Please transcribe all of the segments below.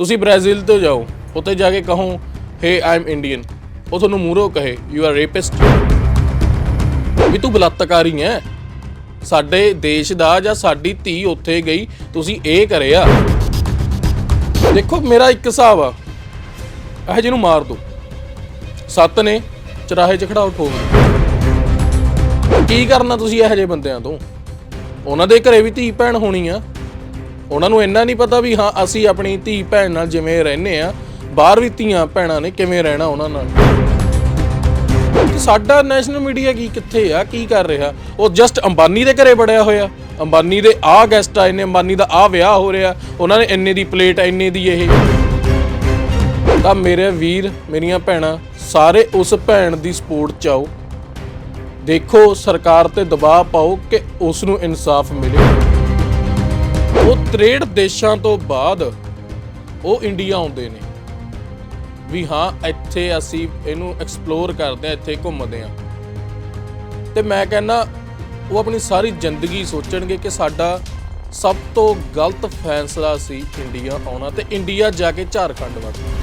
ਤੁਸੀਂ ਬ੍ਰਾਜ਼ੀਲ ਤੋਂ ਜਾਓ, ਉੱਥੇ ਜਾ ਕੇ ਕਹੋ ਹੇ ਆਈ ਐਮ ਇੰਡੀਅਨ ਉਹ ਤੁਹਾਨੂੰ ਮੂਹਰੋਂ ਕਹੇ ਯੂ ਆਰ ਰੇਪਿਸਟ ਵੀ ਤੂੰ ਬਲਾਤਕਾਰੀ ਹੈ ਸਾਡੇ ਦੇਸ਼ ਦਾ ਜਾਂ ਸਾਡੀ ਧੀ ਉੱਥੇ ਗਈ, ਤੁਸੀਂ ਇਹ ਕਰਿਆ ਦੇਖੋ, ਮੇਰਾ ਇੱਕ ਹਿਸਾਬ ਆ। ਇਹ ਜਿਹਨੂੰ ਮਾਰ ਦੋ। ਸੱਤ ਨੇ ਚਰਾਹੇ 'ਚ ਖੜਾਓ ਠੋਕ ਕੀ ਕਰਨਾ ਤੁਸੀਂ ਇਹੋ ਜਿਹੇ ਬੰਦਿਆਂ ਤੋਂ? ਉਹਨਾਂ ਦੇ ਘਰੇ ਵੀ ਧੀ ਭੈਣ ਹੋਣੀ ਆ। ਉਹਨਾਂ ਨੂੰ ਇੰਨਾ ਨਹੀਂ ਪਤਾ ਵੀ ਹਾਂ, ਅਸੀਂ ਆਪਣੀ ਧੀ ਭੈਣ ਨਾਲ ਜਿਵੇਂ ਰਹਿੰਦੇ ਆ ਬਾਹਰ ਵੀ ਧੀਆਂ ਭੈਣਾਂ ਨੇ ਕਿਵੇਂ ਰਹਿਣਾ ਉਹਨਾਂ ਨਾਲ। ਸਾਡਾ ਨੈਸ਼ਨਲ ਮੀਡੀਆ ਕੀ ਕਿੱਥੇ ਆ, ਕੀ ਕਰ ਰਿਹਾ? ਉਹ ਜਸਟ ਅੰਬਾਨੀ ਦੇ ਘਰੇ ਬੜਿਆ ਹੋਇਆ। ਅੰਬਾਨੀ ਦੇ ਆ ਗੈਸਟ ਆਏ ਨੇ, ਅੰਬਾਨੀ ਦਾ ਆ ਵਿਆਹ ਹੋ ਰਿਹਾ। ਉਹਨਾਂ ਨੇ ਇੰਨੇ ਦੀ ਪਲੇਟ ਇੰਨੇ ਦੀ ਇਹ। ਤਾਂ ਮੇਰੇ ਵੀਰ, ਮੇਰੀਆਂ ਭੈਣਾਂ, ਸਾਰੇ ਉਸ ਭੈਣ ਦੀ ਸਪੋਰਟ ਚ ਆਓ। ਦੇਖੋ, ਸਰਕਾਰ ਤੇ ਦਬਾਅ ਪਾਓ ਕਿ ਉਸ ਨੂੰ ਇਨਸਾਫ ਮਿਲੇ। ਉਹ 63 ਦੇਸ਼ਾਂ ਤੋਂ ਬਾਅਦ ਉਹ ਇੰਡੀਆ ਆਉਂਦੇ ਨੇ। ਵੀ ਹਾਂ ਇੱਥੇ ਅਸੀਂ ਇਹਨੂੰ ਐਕਸਪਲੋਰ ਕਰਦੇ ਆ ਇੱਥੇ ਘੁੰਮਦੇ ਆ ਤੇ ਮੈਂ ਕਹਿੰਦਾ ਉਹ ਆਪਣੀ ਸਾਰੀ ਜ਼ਿੰਦਗੀ ਸੋਚਣਗੇ ਕਿ ਸਾਡਾ ਸਭ ਤੋਂ ਗਲਤ ਫੈਸਲਾ ਸੀ ਇੰਡੀਆ ਆਉਣਾ ਤੇ ਇੰਡੀਆ ਜਾ ਕੇ ਝਾਰਖੰਡ ਵੜਨਾ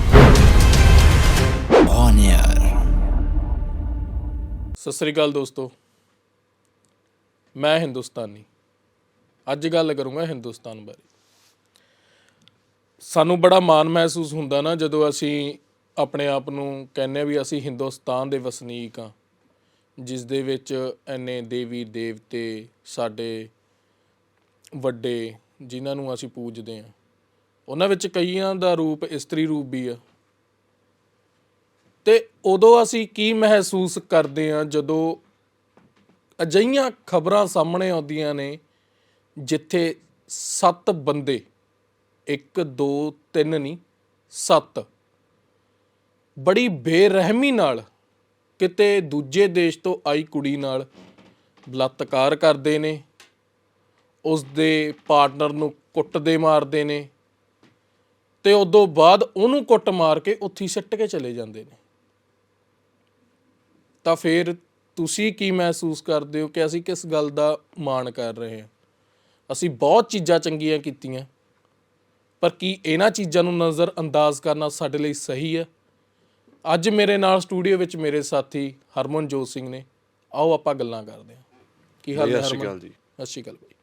On air. ਸਤਿ ਸ੍ਰੀ ਅਕਾਲ ਦੋਸਤੋ। ਮੈਂ ਹਿੰਦੁਸਤਾਨੀ। ਅੱਜ ਗੱਲ ਕਰੂੰਗਾ ਹਿੰਦੁਸਤਾਨ ਬਾਰੇ। ਸਾਨੂੰ ਬੜਾ ਮਾਣ ਮਹਿਸੂਸ ਹੁੰਦਾ ਨਾ ਜਦੋਂ ਅਸੀਂ ਆਪਣੇ ਆਪ ਨੂੰ ਕਹਿੰਦੇ ਹਾਂ ਵੀ ਅਸੀਂ ਹਿੰਦੁਸਤਾਨ ਦੇ ਵਸਨੀਕ ਆ ਜਿਸ ਦੇ ਵਿੱਚ ਐਨੇ ਦੇਵੀ ਦੇਵਤੇ ਸਾਡੇ ਵੱਡੇ ਜਿਨ੍ਹਾਂ ਨੂੰ ਅਸੀਂ ਪੂਜਦੇ ਆ ਉਹਨਾਂ ਵਿੱਚ ਕਈਆਂ ਦਾ ਰੂਪ ਇਸਤਰੀ ਰੂਪ ਵੀ ਆ। ਤੇ ਉਦੋਂ ਅਸੀਂ ਕੀ ਮਹਿਸੂਸ ਕਰਦੇ ਹਾਂ ਜਦੋਂ ਅਜਈਆਂ ਖਬਰਾਂ ਸਾਹਮਣੇ ਆਉਂਦੀਆਂ ਨੇ ਜਿੱਥੇ ਸੱਤ ਬੰਦੇ 1 2 3 ਨਹੀਂ, ਸੱਤ। ਬੜੀ ਬੇਰਹਿਮੀ ਨਾਲ ਕਿਤੇ ਦੂਜੇ ਦੇਸ਼ ਤੋਂ ਆਈ ਕੁੜੀ ਨਾਲ ਬਲਾਤਕਾਰ ਕਰਦੇ ਨੇ ਉਸ ਦੇ ਪਾਰਟਨਰ ਨੂੰ ਕੁੱਟਦੇ ਮਾਰਦੇ ਨੇ ਤੇ ਉਦੋਂ ਬਾਅਦ ਉਹਨੂੰ ਕੁੱਟ ਮਾਰ ਕੇ ਉੱਥੇ ਸਿੱਟ ਕੇ ਚਲੇ ਜਾਂਦੇ ਨੇ। ਤਾਂ ਫਿਰ ਤੁਸੀਂ ਕੀ ਮਹਿਸੂਸ ਕਰਦੇ ਹੋ ਕਿ ਅਸੀਂ ਕਿਸ ਗੱਲ ਦਾ ਮਾਣ ਕਰ ਰਹੇ ਹਾਂ? ਅਸੀਂ ਬਹੁਤ ਚੀਜ਼ਾਂ ਚੰਗੀਆਂ ਕੀਤੀਆਂ। ਪਰ ਕੀ ਇਹਨਾਂ ਚੀਜ਼ਾਂ ਨੂੰ ਨਜ਼ਰ ਅੰਦਾਜ਼ ਕਰਨਾ ਸਾਡੇ ਲਈ ਸਹੀ ਹੈ? ਅੱਜ ਮੇਰੇ ਨਾਲ ਸਟੂਡੀਓ ਵਿੱਚ ਮੇਰੇ ਸਾਥੀ ਹਰਮਨਜੋਤ ਸਿੰਘ ਨੇ। ਆਓ ਆਪਾਂ ਗੱਲਾਂ ਕਰਦੇ ਹਾਂ। ਕੀ ਹਾਲ ਹੈ ਸਤਿ ਸ਼੍ਰੀ ਹਰਮਨ? ਅਕਾਲ ਜੀ। ਸਤਿ ਸ਼੍ਰੀ ਅਕਾਲ ਬਾਈ।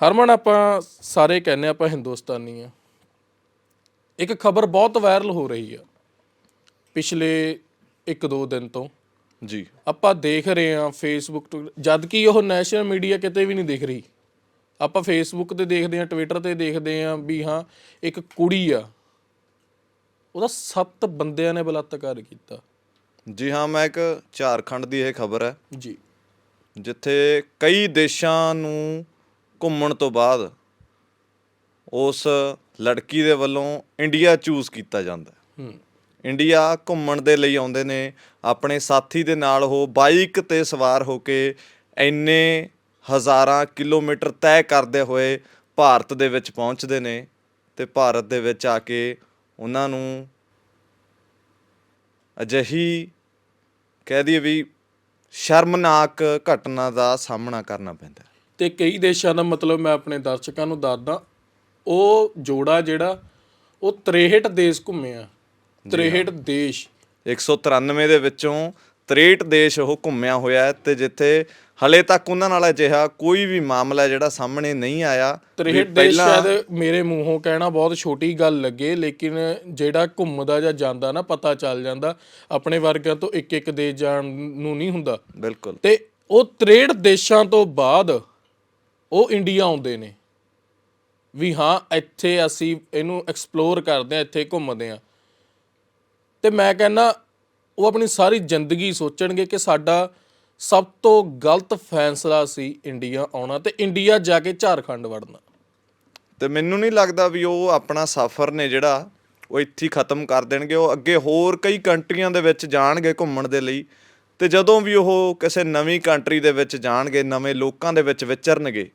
ਹਰਮਨ ਆਪਾਂ ਸਾਰੇ ਕਹਿੰਦੇ ਆਪਾਂ ਹਿੰਦੁਸਤਾਨੀ ਆ ਇੱਕ ਖਬਰ ਬਹੁਤ ਵਾਇਰਲ ਹੋ ਰਹੀ ਆ ਪਿਛਲੇ 1-2 ਦਿਨ ਤੋਂ। ਜੀ। ਆਪਾਂ ਦੇਖ ਰਹੇ ਹਾਂ ਫੇਸਬੁੱਕ ਤੋਂ। ਜਦ ਕਿ ਉਹ ਨੈਸ਼ਨਲ ਮੀਡੀਆ ਕਿਤੇ ਵੀ ਨਹੀਂ ਦਿਖ ਰਹੀ। ਆਪਾਂ ਫੇਸਬੁੱਕ ਤੇ ਦੇਖਦੇ ਹਾਂ ਟਵਿੱਟਰ ਤੇ ਦੇਖਦੇ ਹਾਂ ਵੀ ਹਾਂ ਇੱਕ ਕੁੜੀ ਆ। ਉਹਦਾ ਸੱਤ ਬੰਦਿਆਂ ਨੇ ਬਲਾਤਕਾਰ ਕੀਤਾ। ਜੀ ਹਾਂ ਮੈਂ ਇੱਕ ਝਾਰਖੰਡ ਦੀ ਇਹ ਖਬਰ ਹੈ। ਜੀ। ਜਿੱਥੇ ਕਈ ਦੇਸ਼ਾਂ ਨੂੰ ਘੁੰਮਣ ਤੋਂ ਬਾਅਦ ਉਸ ਲੜਕੀ ਦੇ ਵੱਲੋਂ ਇੰਡੀਆ ਚੂਜ਼ ਕੀਤਾ ਜਾਂਦਾ ਹੈ। ਹੂੰ। ਇੰਡੀਆ ਘੁੰਮਣ ਦੇ ਲਈ ਆਉਂਦੇ ਨੇ ਆਪਣੇ ਸਾਥੀ ਦੇ ਨਾਲ ਉਹ ਬਾਈਕ ਤੇ ਸਵਾਰ ਹੋ ਕੇ ਇੰਨੇ ਹਜ਼ਾਰਾਂ ਕਿਲੋਮੀਟਰ ਤੈਅ ਕਰਦੇ ਹੋਏ ਭਾਰਤ ਦੇ ਵਿੱਚ ਪਹੁੰਚਦੇ ਨੇ ਤੇ ਭਾਰਤ ਦੇ ਵਿੱਚ ਆ ਕੇ ਉਹਨਾਂ ਨੂੰ ਅਜਿਹੀ ਕਹਿ ਦਈਏ ਵੀ ਸ਼ਰਮਨਾਕ ਘਟਨਾ ਦਾ ਸਾਹਮਣਾ ਕਰਨਾ ਪੈਂਦਾ ਹੈ। ਤੇ ਕਈ ਦੇਸ਼ਾਂ ਦਾ ਮਤਲਬ ਮੈਂ ਆਪਣੇ ਦਰਸ਼ਕਾਂ ਨੂੰ ਦੱਸਦਾ ਉਹ ਜੋੜਾ ਜਿਹੜਾ ਉਹ 63 ਦੇਸ਼ ਘੁੰਮਿਆ 63 ਦੇਸ਼। 193 ਦੇ ਵਿੱਚੋਂ 63 ਦੇਸ਼ ਉਹ ਘੁੰਮਿਆ ਹੋਇਆ ਹੈ ਤੇ ਜਿੱਥੇ ਹਲੇ ਤੱਕ ਉਹਨਾਂ ਨਾਲ ਅਜਿਹਾ ਕੋਈ ਵੀ ਮਾਮਲਾ ਜਿਹੜਾ ਸਾਹਮਣੇ ਨਹੀਂ ਆਇਆ ਵੀ 63 ਦੇਸ਼ ਸ਼ਾਇਦ ਮੇਰੇ ਮੂੰਹੋਂ ਕਹਿਣਾ ਬਹੁਤ ਛੋਟੀ ਗੱਲ ਲੱਗੇ ਲੇਕਿਨ ਜਿਹੜਾ ਘੁੰਮਦਾ ਜਾਂ ਜਾਂਦਾ ਨਾ ਪਤਾ ਚੱਲ ਜਾਂਦਾ ਆਪਣੇ ਵਰਗਿਆਂ ਤੋਂ ਇੱਕ ਇੱਕ ਦੇਸ਼ ਜਾਣ ਨੂੰ ਨਹੀਂ ਹੁੰਦਾ। ਬਿਲਕੁਲ। ਤੇ ਉਹ 63 ਦੇਸ਼ਾਂ ਤੋਂ ਬਾਅਦ ਉਹ ਇੰਡੀਆ ਆਉਂਦੇ ਨੇ। ਵੀ ਹਾਂ ਇੱਥੇ ਅਸੀਂ ਇਹਨੂੰ ਐਕਸਪਲੋਰ ਕਰਦੇ ਆ ਇੱਥੇ ਘੁੰਮਦੇ ਆ ਤੇ ਮੈਂ ਕਹਿੰਦਾ ਉਹ ਆਪਣੀ ਸਾਰੀ ਜ਼ਿੰਦਗੀ ਸੋਚਣਗੇ ਕਿ ਸਾਡਾ ਸਭ ਤੋਂ ਗਲਤ ਫੈਸਲਾ ਸੀ ਇੰਡੀਆ ਆਉਣਾ ਤੇ ਇੰਡੀਆ ਜਾ ਕੇ ਝਾਰਖੰਡ ਵੜਨਾ। ਤੇ ਮੈਨੂੰ ਨਹੀਂ ਲੱਗਦਾ ਵੀ ਉਹ ਆਪਣਾ ਸਫ਼ਰ ਨੇ ਜਿਹੜਾ ਉਹ ਇੱਥੇ ਖਤਮ ਕਰ ਦੇਣਗੇ, ਉਹ ਅੱਗੇ ਹੋਰ ਕਈ ਕੰਟਰੀਆਂ ਦੇ ਵਿੱਚ ਜਾਣਗੇ ਘੁੰਮਣ ਦੇ ਲਈ ਤੇ ਜਦੋਂ ਵੀ ਉਹ ਕਿਸੇ ਨਵੀਂ ਕੰਟਰੀ ਦੇ ਵਿੱਚ ਜਾਣਗੇ, ਨਵੇਂ ਲੋਕਾਂ ਦੇ ਵਿੱਚ ਵਿਚਰਨਗੇ,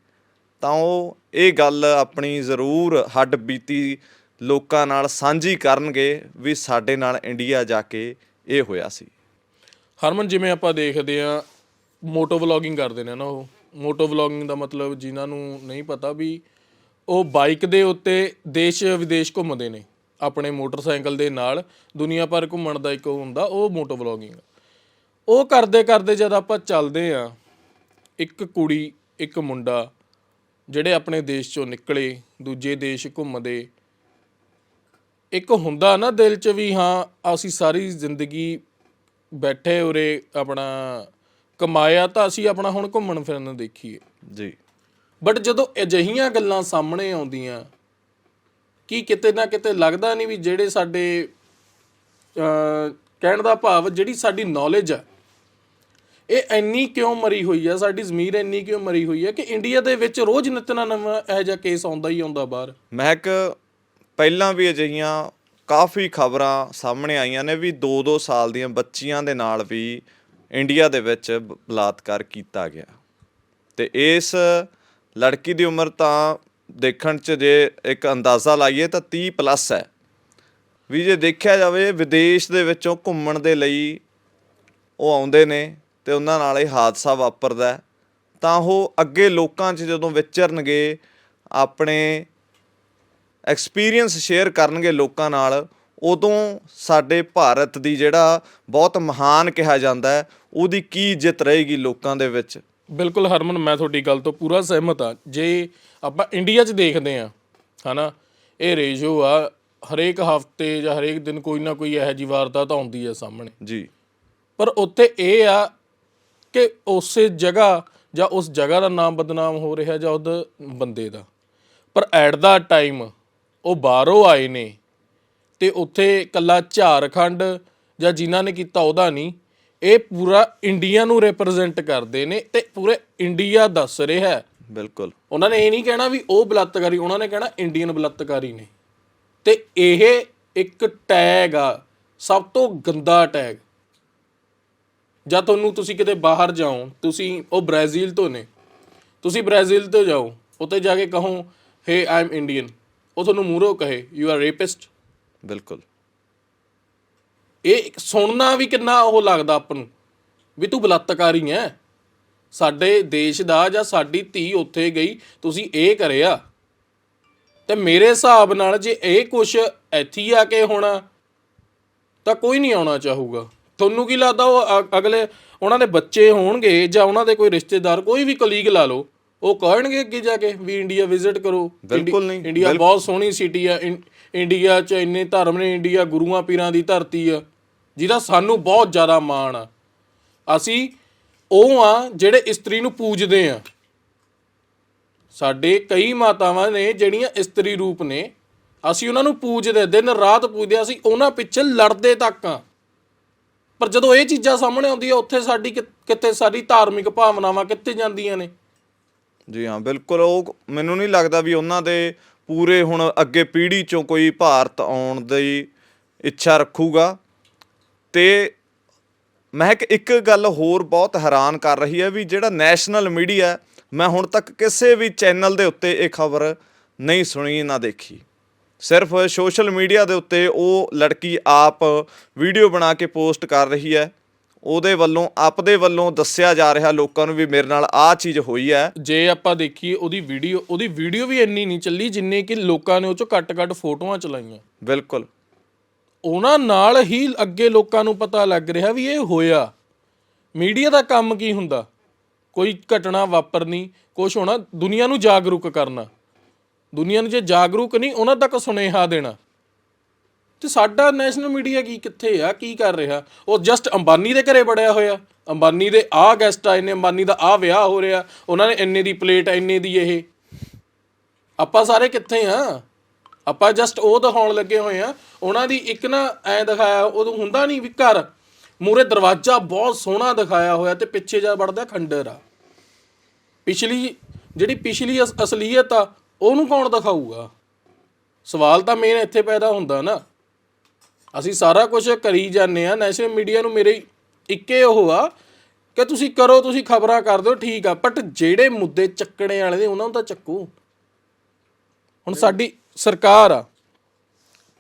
ਤਾਂ ਉਹ ਇਹ ਗੱਲ ਆਪਣੀ ਜ਼ਰੂਰ ਹੱਡ ਬੀਤੀ ਲੋਕਾਂ ਨਾਲ ਸਾਂਝੀ ਕਰਨਗੇ ਵੀ ਸਾਡੇ ਨਾਲ ਇੰਡੀਆ ਜਾ ਕੇ ਇਹ ਹੋਇਆ ਸੀ। ਹਰਮਨ, ਜਿਵੇਂ ਆਪਾਂ ਦੇਖਦੇ ਆ ਮੋਟੋ ਵਲੌਗਿੰਗ ਕਰਦੇ ਨੇ ਨਾ ਉਹ। ਮੋਟੋ ਵਲੌਗਿੰਗ ਦਾ ਮਤਲਬ ਜਿਨ੍ਹਾਂ ਨੂੰ ਨਹੀਂ ਪਤਾ ਵੀ ਉਹ ਬਾਈਕ ਦੇ ਉੱਤੇ ਦੇਸ਼ ਵਿਦੇਸ਼ ਘੁੰਮਦੇ ਨੇ, ਆਪਣੇ ਮੋਟਰਸਾਈਕਲ ਦੇ ਨਾਲ, ਦੁਨੀਆ ਭਰ ਘੁੰਮਣ ਦਾ ਇੱਕ ਉਹ ਹੁੰਦਾ, ਉਹ ਮੋਟੋ ਵਲੌਗਿੰਗ। ਉਹ ਕਰਦੇ ਕਰਦੇ ਜਦ ਆਪਾਂ ਚੱਲਦੇ ਆ ਇੱਕ ਕੁੜੀ, ਇੱਕ ਮੁੰਡਾ ਜਿਹੜੇ ਆਪਣੇ ਦੇਸ਼ ਚੋਂ ਨਿਕਲੇ, ਦੂਜੇ ਦੇਸ਼ ਘੁੰਮਦੇ, ਇੱਕ ਹੁੰਦਾ ਨਾ ਦਿਲ 'ਚ ਵੀ ਹਾਂ, ਅਸੀਂ ਸਾਰੀ ਜ਼ਿੰਦਗੀ ਬੈਠੇ ਉਰੇ ਆਪਣਾ ਕਮਾਇਆ ਤਾਂ ਅਸੀਂ ਆਪਣਾ ਹੁਣ ਘੁੰਮਣ ਫਿਰਨ ਦੇਖੀਏ। ਜੀ। ਬਟ ਜਦੋਂ ਅਜਿਹੀਆਂ ਗੱਲਾਂ ਸਾਹਮਣੇ ਆਉਂਦੀਆਂ ਕੀ ਕਿਤੇ ਨਾ ਕਿਤੇ ਲੱਗਦਾ ਨਹੀਂ ਵੀ ਜਿਹੜੇ ਸਾਡੇ ਕਹਿਣ ਦਾ ਭਾਵ ਜਿਹੜੀ ਸਾਡੀ ਨੌਲੇਜ ਹੈ ਇਹ ਇੰਨੀ ਕਿਉਂ ਮਰੀ ਹੋਈ ਹੈ ਸਾਡੀ ਜ਼ਮੀਰ ਇੰਨੀ ਕਿਉਂ ਮਰੀ ਹੋਈ ਹੈ ਕਿ ਇੰਡੀਆ ਦੇ ਵਿੱਚ ਰੋਜ਼ ਨਿਤ ਨਾ ਨਵਾਂ ਇਹੋ ਜਿਹਾ ਕੇਸ ਆਉਂਦਾ ਹੀ ਆਉਂਦਾ ਬਾਹਰ। ਮਹਿਕ ਪਹਿਲਾਂ ਵੀ ਅਜਿਹੀਆਂ ਕਾਫੀ ਖਬਰਾਂ ਸਾਹਮਣੇ ਆਈਆਂ ਨੇ ਵੀ 2-2 ਸਾਲ ਦੀਆਂ ਬੱਚੀਆਂ ਦੇ ਨਾਲ ਵੀ ਇੰਡੀਆ ਦੇ ਵਿੱਚ ਬ- ਬਲਾਤਕਾਰ ਕੀਤਾ ਗਿਆ। ਤੇ ਇਸ ਲੜਕੀ ਦੀ ਉਮਰ ਤਾਂ ਦੇਖਣ 'ਚ ਜੇ ਇੱਕ ਅੰਦਾਜ਼ਾ ਲਾਈਏ ਤਾਂ 30 ਪਲੱਸ ਹੈ। ਵੀ ਜੇ ਦੇਖਿਆ ਜਾਵੇ ਵਿਦੇਸ਼ ਦੇ ਵਿੱਚੋਂ ਘੁੰਮਣ ਦੇ ਲਈ ਉਹ ਆਉਂਦੇ ਨੇ ਤੇ ਉਹਨਾਂ ਨਾਲ ਇਹ ਹਾਦਸਾ ਵਾਪਰਦਾ ਤਾਂ ਉਹ ਅੱਗੇ ਲੋਕਾਂ 'ਚ ਜਦੋਂ ਵਿਚਰਨਗੇ, ਆਪਣੇ ਐਕਸਪੀਰੀਅੰਸ ਸ਼ੇਅਰ ਕਰਨਗੇ ਲੋਕਾਂ ਨਾਲ ਉਦੋਂ ਸਾਡੇ ਭਾਰਤ ਦੀ ਜਿਹੜਾ ਬਹੁਤ ਮਹਾਨ ਕਿਹਾ ਜਾਂਦਾ ਹੈ ਉਹਦੀ ਕੀ ਇੱਜ਼ਤ ਰਹੇਗੀ ਲੋਕਾਂ ਦੇ ਵਿੱਚ? ਬਿਲਕੁਲ ਹਰਮਨ ਮੈਂ ਤੁਹਾਡੀ ਗੱਲ ਤੋਂ ਪੂਰਾ ਸਹਿਮਤ ਆ ਜੇ ਆਪਾਂ ਇੰਡੀਆ 'ਚ ਦੇਖਦੇ ਆ ਹਨਾ ਇਹ ਰੇਸ਼ੋ ਆ ਹਰੇਕ ਹਫ਼ਤੇ ਜਾਂ ਹਰੇਕ ਦਿਨ ਕੋਈ ਨਾ ਕੋਈ ਇਹੋ ਜਿਹੀ ਵਾਰਦਾਤ ਆਉਂਦੀ ਆ ਸਾਹਮਣੇ। ਜੀ। ਪਰ ਉੱਥੇ ਇਹ ਆ ਕਿ ਉਸੇ ਜਗ੍ਹਾ ਜਾਂ ਉਸ ਜਗ੍ਹਾ ਦਾ ਨਾਮ ਬਦਨਾਮ ਹੋ ਰਿਹਾ ਜਾਂ ਉਹਦੇ ਬੰਦੇ ਦਾ। ਪਰ ਐਟ ਦਾ ਟਾਈਮ ਉਹ ਬਾਹਰੋਂ ਆਏ ਨੇ ਤੇ ਉੱਥੇ ਕੱਲਾ ਝਾਰਖੰਡ ਜਾਂ ਜਿਨ੍ਹਾਂ ਨੇ ਕੀਤਾ ਉਹਦਾ ਨਹੀਂ ਇਹ ਪੂਰਾ ਇੰਡੀਆ ਨੂੰ ਰਿਪਰੈਜ਼ੈਂਟ ਕਰਦੇ ਨੇ ਤੇ ਪੂਰੇ ਇੰਡੀਆ ਦੱਸ ਰਿਹਾ ਹੈ। ਬਿਲਕੁਲ। ਉਹਨਾਂ ਨੇ ਇਹ ਨਹੀਂ ਕਹਿਣਾ ਵੀ ਉਹ ਬਲਾਤਕਾਰੀ ਉਹਨਾਂ ਨੇ ਕਹਿਣਾ ਇੰਡੀਅਨ ਬਲਾਤਕਾਰੀ ਨੇ। ਤੇ ਇਹ ਇੱਕ ਟੈਗ ਆ ਸਭ ਤੋਂ ਗੰਦਾ ਟੈਗ। ਜਾਂ ਤੁਹਾਨੂੰ ਤੁਸੀਂ ਕਿਤੇ ਬਾਹਰ ਜਾਓ ਤੁਸੀਂ ਉਹ ਬ੍ਰਾਜ਼ੀਲ ਤੋਂ ਨੇ। ਤੁਸੀਂ ਬ੍ਰਾਜ਼ੀਲ ਤੋਂ ਜਾਓ ਉੱਥੇ ਜਾ ਕੇ ਕਹੋ ਹੇ ਆਈ ਐਮ ਇੰਡੀਅਨ ਉਹ ਤੁਹਾਨੂੰ ਮੂਹਰੋਂ ਕਹੇ ਯੂ ਆਰ ਰੇਪਿਸਟ ਬਿਲਕੁਲ। ਇਹ ਸੁਣਨਾ ਵੀ ਕਿੰਨਾ ਉਹ ਲੱਗਦਾ ਆਪਾਂ ਨੂੰ ਵੀ ਤੂੰ ਬਲਾਤਕਾਰੀ ਐ। ਸਾਡੇ ਦੇਸ਼ ਦਾ ਜਾਂ ਸਾਡੀ ਧੀ ਉੱਥੇ ਗਈ ਤੁਸੀਂ ਇਹ ਕਰਿਆ। ਤੇ ਮੇਰੇ ਹਿਸਾਬ ਨਾਲ ਜੇ ਇਹ ਕੁਛ ਇੱਥੇ ਹੀ ਆ ਕੇ ਹੋਣਾ ਤਾਂ ਕੋਈ ਨਹੀਂ ਆਉਣਾ ਚਾਹੂਗਾ। ਤੁਹਾਨੂੰ ਕੀ ਲੱਗਦਾ ਉਹ ਅਗਲੇ ਉਹਨਾਂ ਦੇ ਬੱਚੇ ਹੋਣਗੇ ਜਾਂ ਉਹਨਾਂ ਦੇ ਕੋਈ ਰਿਸ਼ਤੇਦਾਰ ਕੋਈ ਵੀ ਕਲੀਗ ਲਾ ਲਓ ਉਹ ਕਹਿਣਗੇ ਅੱਗੇ ਜਾ ਕੇ ਵੀ ਇੰਡੀਆ ਵਿਜ਼ਿਟ ਕਰੋ। ਬਿਲਕੁਲ ਨਹੀਂ, ਇੰਡੀਆ ਬਹੁਤ ਸੋਹਣੀ ਸਿਟੀ ਆ। ਇੰਡੀਆ 'ਚ ਇੰਨੇ ਧਰਮ ਨੇ ਇੰਡੀਆ ਗੁਰੂਆਂ ਪੀਰਾਂ ਦੀ ਧਰਤੀ ਆ ਜਿਹਦਾ ਸਾਨੂੰ ਬਹੁਤ ਜ਼ਿਆਦਾ ਮਾਣ ਆ। ਅਸੀਂ ਉਹ ਆ ਜਿਹੜੇ ਇਸਤਰੀ ਨੂੰ ਪੂਜਦੇ ਆ। ਸਾਡੇ ਕਈ ਮਾਤਾਵਾਂ ਨੇ ਜਿਹੜੀਆਂ ਇਸਤਰੀ ਰੂਪ ਨੇ ਅਸੀਂ ਉਹਨਾਂ ਨੂੰ ਪੂਜਦੇ ਦਿਨ ਰਾਤ ਪੂਜਦੇ ਅਸੀਂ ਉਹਨਾਂ ਪਿੱਛੇ ਲੜਦੇ ਤੱਕ ਆ। ਪਰ ਜਦੋਂ ਇਹ ਚੀਜ਼ਾਂ ਸਾਹਮਣੇ ਆਉਂਦੀਆਂ ਉੱਥੇ ਸਾਡੀ ਕਿੱਥੇ ਸਾਡੀ ਧਾਰਮਿਕ ਭਾਵਨਾਵਾਂ ਕਿੱਥੇ ਜਾਂਦੀਆਂ ਨੇ? ਜੀ ਹਾਂ, ਬਿਲਕੁਲ। ਉਹ ਮੈਨੂੰ ਨਹੀਂ ਲੱਗਦਾ ਵੀ ਉਹਨਾਂ ਦੇ ਪੂਰੇ ਹੁਣ ਅੱਗੇ ਪੀੜ੍ਹੀ ਚੋਂ ਕੋਈ ਭਾਰਤ ਆਉਣ ਦੀ ਇੱਛਾ ਰੱਖੂਗਾ। ਤੇ ਮਹਿਕ ਇੱਕ ਗੱਲ ਹੋਰ ਬਹੁਤ ਹੈਰਾਨ ਕਰ ਰਹੀ ਹੈ ਵੀ ਜਿਹੜਾ ਨੈਸ਼ਨਲ ਮੀਡੀਆ, ਮੈਂ ਹੁਣ ਤੱਕ ਕਿਸੇ ਵੀ ਚੈਨਲ ਦੇ ਉੱਤੇ ਇਹ ਖਬਰ ਨਹੀਂ ਸੁਣੀ, ਨਾ ਦੇਖੀ। ਸਿਰਫ ਸੋਸ਼ਲ ਮੀਡੀਆ ਦੇ ਉੱਤੇ ਉਹ ਲੜਕੀ ਆਪ ਵੀਡੀਓ ਬਣਾ ਕੇ ਪੋਸਟ ਕਰ ਰਹੀ ਹੈ। ਉਹਦੇ ਵੱਲੋਂ ਆਪਦੇ ਵੱਲੋਂ ਦੱਸਿਆ ਜਾ ਰਿਹਾ ਲੋਕਾਂ ਨੂੰ ਵੀ ਮੇਰੇ ਨਾਲ ਆਹ ਚੀਜ਼ ਹੋਈ ਹੈ। ਜੇ ਆਪਾਂ ਦੇਖੀਏ ਉਹਦੀ ਵੀਡੀਓ ਉਹਦੀ ਵੀਡੀਓ ਵੀ ਇੰਨੀ ਨਹੀਂ ਚੱਲੀ ਜਿੰਨੇ ਕਿ ਲੋਕਾਂ ਨੇ ਉਹ ਚੋਂ ਕੱਟ-ਕੱਟ ਫੋਟੋਆਂ ਚਲਾਈਆਂ। ਬਿਲਕੁਲ। ਉਹਨਾਂ ਨਾਲ ਹੀ ਅੱਗੇ ਲੋਕਾਂ ਨੂੰ ਪਤਾ ਲੱਗ ਰਿਹਾ ਵੀ ਇਹ ਹੋਇਆ। ਮੀਡੀਆ ਦਾ ਕੰਮ ਕੀ ਹੁੰਦਾ? ਕੋਈ ਘਟਨਾ ਵਾਪਰਨੀ ਕੁਛ ਹੋਣਾ ਦੁਨੀਆ ਨੂੰ ਜਾਗਰੂਕ ਕਰਨਾ। ਦੁਨੀਆ ਨੂੰ ਜੇ ਜਾਗਰੂਕ ਨਹੀਂ ਉਹਨਾਂ ਤੱਕ ਸੁਨੇਹਾ ਦੇਣਾ। ਤੇ ਸਾਡਾ ਨੈਸ਼ਨਲ ਮੀਡੀਆ ਕੀ ਕਿੱਥੇ ਆ, ਕੀ ਕਰ ਰਿਹਾ? ਉਹ ਜਸਟ ਅੰਬਾਨੀ ਦੇ ਘਰੇ ਬੜਿਆ ਹੋਇਆ। ਅੰਬਾਨੀ ਦੇ ਆਹ ਗੈਸਟ ਆਏ ਨੇ ਅੰਬਾਨੀ ਦਾ ਆਹ ਵਿਆਹ ਹੋ ਰਿਹਾ। ਉਹਨਾਂ ਨੇ ਇੰਨੇ ਦੀ ਪਲੇਟ ਇੰਨੇ ਦੀ ਇਹ। ਆਪਾਂ ਸਾਰੇ ਕਿੱਥੇ ਆ? ਆਪਾਂ ਜਸਟ ਉਹ ਦਿਖਾਉਣ ਲੱਗੇ ਹੋਏ ਆ। ਉਹਨਾਂ ਦੀ ਇੱਕ ਨਾ ਐ ਦਿਖਾਇਆ, ਉਦੋਂ ਹੁੰਦਾ ਨਹੀਂ ਵੀ ਘਰ। ਮੂਰੇ ਦਰਵਾਜ਼ਾ ਬਹੁਤ ਸੋਹਣਾ ਦਿਖਾਇਆ ਹੋਇਆ ਤੇ ਪਿੱਛੇ ਜਾ ਵੜਦਾ ਖੰਡਰ ਆ। ਪਿਛਲੀ, ਜਿਹੜੀ ਪਿਛਲੀ ਅਸ- ਅਸਲੀਅਤ ਆ, ਉਹਨੂੰ ਕੌਣ ਦਿਖਾਊਗਾ? ਸਵਾਲ ਤਾਂ ਮੇਨ ਇੱਥੇ ਪੈਦਾ ਹੁੰਦਾ ਨਾ। ਅਸੀਂ ਸਾਰਾ ਕੁਝ ਕਰੀ ਜਾਂਦੇ ਆ ਨੈਸ਼ਨਲ ਮੀਡੀਆ ਨੂੰ ਮੇਰੇ ਇੱਕੇ ਉਹ ਆ ਕਿ ਤੁਸੀਂ ਕਰੋ ਤੁਸੀਂ ਖਬਰਾਂ ਕਰ ਦਿਓ ਠੀਕ ਆ ਬਟ ਜਿਹੜੇ ਮੁੱਦੇ ਚੱਕਣੇ ਵਾਲੇ ਨੇ ਉਹਨਾਂ ਨੂੰ ਤਾਂ ਚੱਕੋ। ਹੁਣ ਸਾਡੀ ਸਰਕਾਰ ਆ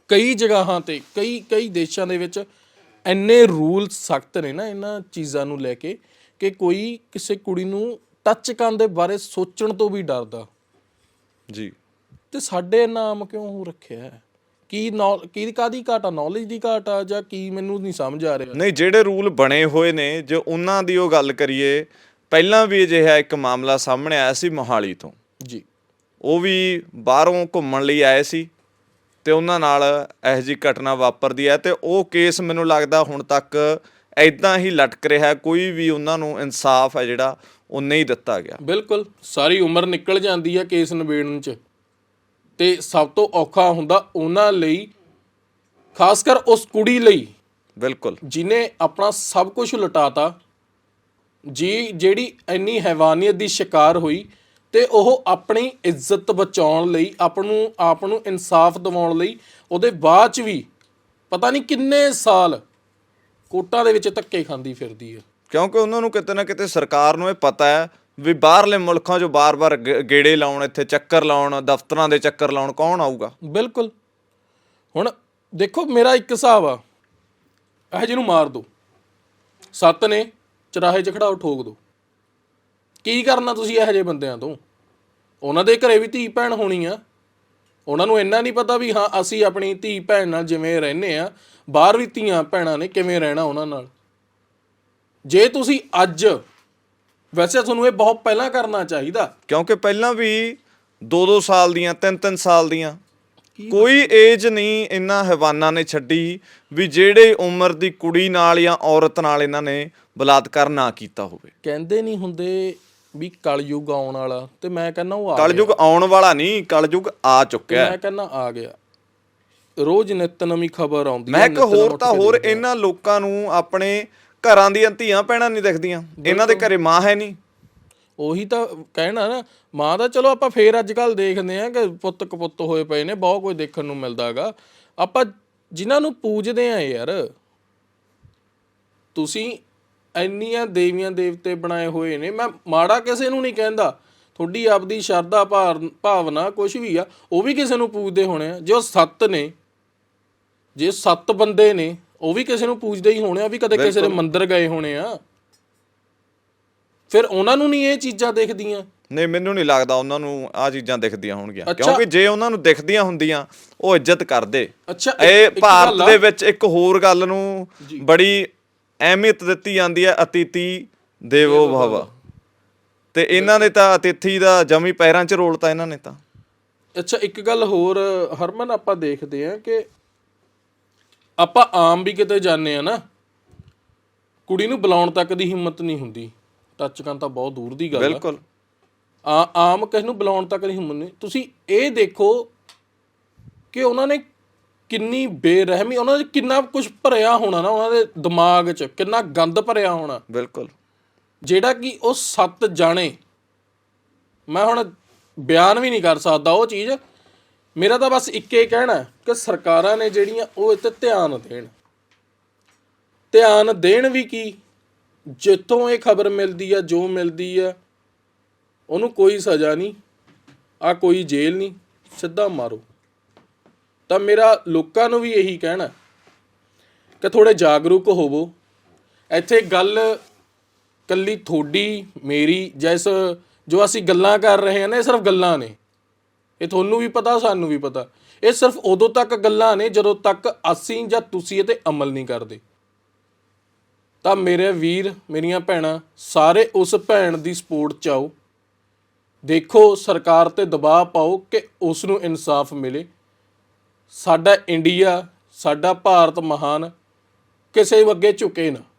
ਕਈ ਜਗ੍ਹਾਵਾਂ ਤੇ ਕਈ ਕਈ ਦੇਸ਼ਾਂ ਦੇ ਵਿੱਚ ਇੰਨੇ ਰੂਲ ਸਖਤ ਨੇ ਨਾ ਇਹਨਾਂ ਚੀਜ਼ਾਂ ਨੂੰ ਲੈ ਕੇ ਕਿ ਕੋਈ ਕਿਸੇ ਕੁੜੀ ਨੂੰ ਟੱਚ ਕਰਨ ਦੇ ਬਾਰੇ ਸੋਚਣ ਤੋਂ ਵੀ ਡਰਦਾ। ਜੀ। ਤੇ ਸਾਡੇ ਨਾਮ ਕਿਉਂ ਹੋ ਰੱਖਿਆ ਹੈ? ਕੀ ਕੀ ਕਾਦੀ ਘਾਟ ਆ? ਨੌਲੇਜ ਦੀ ਘਾਟ ਆ ਜਾਂ ਕੀ ਮੈਨੂੰ ਨਹੀਂ ਸਮਝ ਆ ਰਿਹਾ? ਨਹੀਂ ਜਿਹੜੇ ਰੂਲ ਬਣੇ ਹੋਏ ਨੇ ਜੇ ਉਹਨਾਂ ਦੀ ਉਹ ਗੱਲ ਕਰੀਏ ਪਹਿਲਾਂ ਵੀ ਅਜਿਹਾ ਇੱਕ ਮਾਮਲਾ ਸਾਹਮਣੇ ਆਇਆ ਸੀ ਮੋਹਾਲੀ ਤੋਂ। ਜੀ। ਉਹ ਵੀ ਬਾਹਰੋਂ ਘੁੰਮਣ ਲਈ ਆਏ ਸੀ ਤੇ ਉਹਨਾਂ ਨਾਲ ਇਹੋ ਜਿਹੀ ਘਟਨਾ ਵਾਪਰਦੀ ਹੈ ਤੇ ਉਹ ਕੇਸ ਮੈਨੂੰ ਲੱਗਦਾ ਹੁਣ ਤੱਕ ਐਦਾਂ ਹੀ ਲਟਕ ਰਿਹਾ ਕੋਈ ਵੀ ਉਹਨਾਂ ਨੂੰ ਇਨਸਾਫ ਹੈ ਜਿਹੜਾ ਉਹ ਨਹੀਂ ਦਿੱਤਾ ਗਿਆ। ਬਿਲਕੁਲ ਸਾਰੀ ਉਮਰ ਨਿਕਲ ਜਾਂਦੀ ਹੈ ਕੇਸ ਨਿਬੇੜਨ ਚ। ਤੇ ਸਭ ਤੋਂ ਔਖਾ ਹੁੰਦਾ ਉਹਨਾਂ ਲਈ ਖਾਸ ਕਰ ਉਸ ਕੁੜੀ ਲਈ। ਬਿਲਕੁਲ। ਜਿਨੇ ਆਪਣਾ ਸਭ ਕੁਝ ਲੁਟਾਤਾ ਜੀ ਜਿਹੜੀ ਇੰਨੀ ਹੈਵਾਨੀਅਤ ਦੀ ਸ਼ਿਕਾਰ ਹੋਈ ਤੇ ਉਹ ਆਪਣੀ ਇੱਜ਼ਤ ਬਚਾਉਣ ਲਈ ਆਪ ਨੂੰ ਆਪ ਨੂੰ ਇਨਸਾਫ ਦਿਵਾਉਣ ਲਈ ਉਹਦੇ ਬਾਅਦ ਚ ਵੀ ਪਤਾ ਨਹੀਂ ਕਿੰਨੇ ਸਾਲ ਕੋਟਾਂ ਦੇ ਵਿੱਚ ਧੱਕੇ ਖਾਂਦੀ ਫਿਰਦੀ ਹੈ। ਕਿਉਂਕਿ ਉਹਨਾਂ ਨੂੰ ਕਿਤੇ ਨਾ ਕਿਤੇ ਸਰਕਾਰ ਨੂੰ ਇਹ ਪਤਾ ਹੈ ਵੀ ਬਾਹਰਲੇ ਮੁਲਕਾਂ 'ਚੋਂ ਬਾਰ-ਬਾਰ ਗ- ਗੇੜੇ ਲਾਉਣ, ਇੱਥੇ ਚੱਕਰ ਲਾਉਣ, ਦਫ਼ਤਰਾਂ ਦੇ ਚੱਕਰ ਲਾਉਣ, ਕੌਣ ਆਊਗਾ? ਬਿਲਕੁਲ। ਹੁਣ ਦੇਖੋ, ਮੇਰਾ ਇੱਕ ਹਿਸਾਬ ਆ। ਇਹ ਜਿਹਨੂੰ ਮਾਰ ਦੋ। ਸੱਤ ਨੇ, ਚਰਾਹੇ 'ਚ ਖੜਾਓ ਠੋਕ ਦੋ। ਕੀ ਕਰਨਾ ਤੁਸੀਂ ਇਹੋ ਜਿਹੇ ਬੰਦਿਆਂ ਤੋਂ? ਉਹਨਾਂ ਦੇ ਘਰੇ ਵੀ ਧੀ ਭੈਣ ਹੋਣੀ ਆ। ਉਹਨਾਂ ਨੂੰ ਇੰਨਾ ਨਹੀਂ ਪਤਾ ਵੀ ਹਾਂ, ਅਸੀਂ ਆਪਣੀ ਧੀ ਭੈਣ ਨਾਲ ਜਿਵੇਂ ਰਹਿੰਦੇ ਆ, ਬਾਹਰ ਵੀ ਧੀਆਂ ਭੈਣਾਂ ਨੇ ਕਿਵੇਂ ਰਹਿਣਾ ਉਹਨਾਂ ਨਾਲ। ਜੇ ਤੁਸੀਂ ਅੱਜ ਵੈਸੇ ਤੁਹਾਨੂੰ ਇਹ ਬਹੁਤ ਪਹਿਲਾਂ ਕਰਨਾ ਚਾਹੀਦਾ। ਕਿਉਂਕਿ ਪਹਿਲਾਂ ਵੀ 2-2 ਸਾਲ ਦੀਆਂ 3-3 ਸਾਲ ਦੀਆਂ। ਕੋਈ ਏਜ ਨਹੀਂ ਇਹਨਾਂ ਹੈਵਾਨਾਂ ਨੇ ਛੱਡੀ ਵੀ ਜਿਹੜੇ ਉਮਰ ਦੀ ਕੁੜੀ ਨਾਲ ਜਾਂ ਔਰਤ ਨਾਲ ਇਹਨਾਂ ਨੇ ਬਲਾਤਕਾਰ ਨਾ ਕੀਤਾ ਹੋਵੇ। ਕਹਿੰਦੇ ਨਹੀਂ ਹੁੰਦੇ ਵੀ ਕਲਯੁਗ ਆਉਣ ਵਾਲਾ ਤੇ ਮੈਂ ਕਹਿੰਦਾ ਉਹ ਆ ਕਲਯੁਗ ਆਉਣ ਵਾਲਾ ਨਹੀਂ ਕਲਯੁਗ ਆ ਚੁੱਕਿਆ। ਮੈਂ ਕਹਿੰਦਾ ਆ ਗਿਆ। ਰੋਜ਼ ਨਿਤ ਨਵੀਂ ਖਬਰ ਆਉਂਦੀ ਮੈਂ ਹੈ, ਇੱਕ ਨਿੱਤ ਨਵਾਂ ਹੋਰ ਤਾਂ ਹੋਰ। ਇਹਨਾਂ ਲੋਕਾਂ ਨੂੰ ਆਪਣੇ ਘਰਾਂ ਦੀਆਂ ਧੀਆਂ ਭੈਣਾਂ ਨਹੀਂ ਦਿਖਦੀਆਂ। ਇਹਨਾਂ ਦੇ ਘਰੇ ਮਾਂ ਹੈ ਨਹੀਂ। ਉਹੀ ਤਾਂ ਕਹਿਣਾ ਨਾ ਮਾਂ ਦਾ ਚਲੋ ਆਪਾਂ ਫੇਰ ਅੱਜ ਕੱਲ ਦੇਖਦੇ ਆ ਕਿ ਪੁੱਤ ਕਪੁੱਤ ਹੋਏ ਪਏ ਨੇ ਬਹੁਤ ਕੁਝ ਦੇਖਣ ਨੂੰ ਮਿਲਦਾਗਾ ਆਪਾਂ ਜਿਨ੍ਹਾਂ ਨੂੰ ਪੂਜਦੇ ਆ ਯਾਰ ਤੁਸੀਂ ਇੰਨੀਆਂ ਦੇਵੀਆਂ ਦੇਵਤੇ ਬਣਾਏ ਹੋਏ ਨੇ ਮੈਂ ਮਾੜਾ ਕਿਸੇ ਨੂੰ ਨਹੀਂ ਕਹਿੰਦਾ। ਤੁਹਾਡੀ ਆਪਦੀ ਸ਼ਰਧਾ ਭਾਵਨਾ ਕੁਝ ਵੀ ਆ ਉਹ ਵੀ ਕਿਸੇ ਨੂੰ ਪੂਜਦੇ ਹੋਣੇ ਆ। ਜੋ ਸੱਤ ਨੇ ਜੇ ਸੱਤ ਬੰਦੇ ਨੇ ਉਹ ਵੀ ਕਿਸੇ ਨੂੰ ਪੂਜਦੇ ਹੀ ਹੋਣੇ ਆ ਵੀ ਕਦੇ ਕਿਸੇ ਦੇ ਮੰਦਿਰ ਗਏ ਹੋਣੇ ਆ। ਫਿਰ ਉਹਨਾਂ ਨੂੰ ਨਹੀਂ ਇਹ ਚੀਜ਼ਾਂ ਦਿਖਦੀਆਂ? ਨਹੀਂ ਮੈਨੂੰ ਨਹੀਂ ਲੱਗਦਾ ਉਹਨਾਂ ਨੂੰ ਆ ਚੀਜ਼ਾਂ ਦਿਖਦੀਆਂ ਹੋਣਗੀਆਂ। ਕਿਉਂਕਿ ਜੇ ਉਹਨਾਂ ਨੂੰ ਦਿਖਦੀਆਂ ਹੁੰਦੀਆਂ ਉਹ ਇੱਜ਼ਤ ਕਰਦੇ। ਅੱਛਾ ਇਹ ਭਾਰਤ ਦੇ ਵਿੱਚ ਇੱਕ ਹੋਰ ਗੱਲ ਨੂੰ ਬੜੀ ਅਹਿਮੀਅਤ ਦਿੱਤੀ ਜਾਂਦੀ ਹੈ ਅਤਿਥੀ ਦੇਵੋ ਭਵ। ਤੇ ਇਹਨਾਂ ਨੇ ਤਾਂ ਅਤਿਥੀ ਦਾ ਜਮੀ ਪੈਰਾਂ 'ਚ ਰੋਲਤਾ ਇਹਨਾਂ ਨੇ ਤਾਂ। ਅੱਛਾ ਇੱਕ ਗੱਲ ਹੋਰ ਹਰਮਨ ਆਪਾਂ ਦੇਖਦੇ ਆ ਕਿ ਆਪਾਂ ਆਮ ਵੀ ਕਿਤੇ ਜਾਂਦੇ ਆ ਨਾ ਕੁੜੀ ਨੂੰ ਬੁਲਾਉਣ ਤੱਕ ਦੀ ਹਿੰਮਤ ਨਹੀਂ ਹੁੰਦੀ। ਟੱਚ ਕਰਨ ਤਾਂ ਬਹੁਤ ਦੂਰ ਦੀ ਗੱਲ ਆ। ਬਿਲਕੁਲ। ਆ ਆਮ ਕਿਸ ਨੂੰ ਬੁਲਾਉਣ ਤੱਕ ਦੀ ਹਿੰਮਤ ਨਹੀਂ। ਤੁਸੀਂ ਇਹ ਦੇਖੋ ਕਿ ਉਹਨਾਂ ਨੇ ਕਿੰਨੀ ਬੇਰਹਿਮੀ ਉਹਨਾਂ ਦੇ ਕਿੰਨਾ ਕੁਝ ਭਰਿਆ ਹੋਣਾ ਨਾ ਉਹਨਾਂ ਦੇ ਦਿਮਾਗ 'ਚ ਕਿੰਨਾ ਗੰਦ ਭਰਿਆ ਹੋਣਾ। ਬਿਲਕੁਲ। ਜਿਹੜਾ ਕਿ ਉਹ ਸੱਤ ਜਾਣੇ ਮੈਂ ਹੁਣ ਬਿਆਨ ਵੀ ਨਹੀਂ ਕਰ ਸਕਦਾ ਉਹ ਚੀਜ਼ ਮੇਰਾ ਤਾਂ ਬਸ ਇੱਕੇ ਕਹਿਣਾ ਕਿ ਸਰਕਾਰਾਂ ਨੇ ਜਿਹੜੀਆਂ ਉਹ ਇੱਥੇ ਧਿਆਨ ਦੇਣ। ਧਿਆਨ ਦੇਣ ਵੀ ਕੀ? ਜਿੱਥੋਂ ਇਹ ਖਬਰ ਮਿਲਦੀ ਆ, ਜੋ ਮਿਲਦੀ ਆ, ਉਹਨੂੰ ਕੋਈ ਸਜ਼ਾ ਨਹੀਂ ਆ ਕੋਈ ਜੇਲ੍ਹ ਨਹੀਂ, ਸਿੱਧਾ ਮਾਰੋ। ਤਾਂ ਮੇਰਾ ਲੋਕਾਂ ਨੂੰ ਵੀ ਇਹੀ ਕਹਿਣਾ ਕਿ ਥੋੜੇ ਜਾਗਰੂਕ ਹੋਵੋ। ਇੱਥੇ ਗੱਲ ਕੱਲੀ ਥੋੜੀ ਮੇਰੀ, ਜੈਸ ਜੋ ਅਸੀਂ ਗੱਲਾਂ ਕਰ ਰਹੇ ਹਾਂ ਨਾ, ਇਹ ਸਿਰਫ ਗੱਲਾਂ ਨੇ। ਇਹ ਤੁਹਾਨੂੰ ਵੀ ਪਤਾ, ਸਾਨੂੰ ਵੀ ਪਤਾ। ਇਹ ਸਿਰਫ ਉਦੋਂ ਤੱਕ ਗੱਲਾਂ ਨੇ ਜਦੋਂ ਤੱਕ ਅਸੀਂ ਜਾਂ ਤੁਸੀਂ ਇਹ ਤੇ ਅਮਲ ਨਹੀਂ ਕਰਦੇ। ਤਾਂ ਮੇਰੇ ਵੀਰ, ਮੇਰੀਆਂ ਭੈਣਾਂ, ਸਾਰੇ ਉਸ ਭੈਣ ਦੀ ਸਪੋਰਟ ਚ ਆਓ। ਦੇਖੋ, ਸਰਕਾਰ ਤੇ ਦਬਾਅ ਪਾਓ ਕਿ ਉਸ ਨੂੰ ਇਨਸਾਫ ਮਿਲੇ। ਸਾਡਾ ਇੰਡੀਆ, ਸਾਡਾ ਭਾਰਤ ਮਹਾਨ, ਕਿਸੇ ਅੱਗੇ ਝੁਕੇ ਨਾ।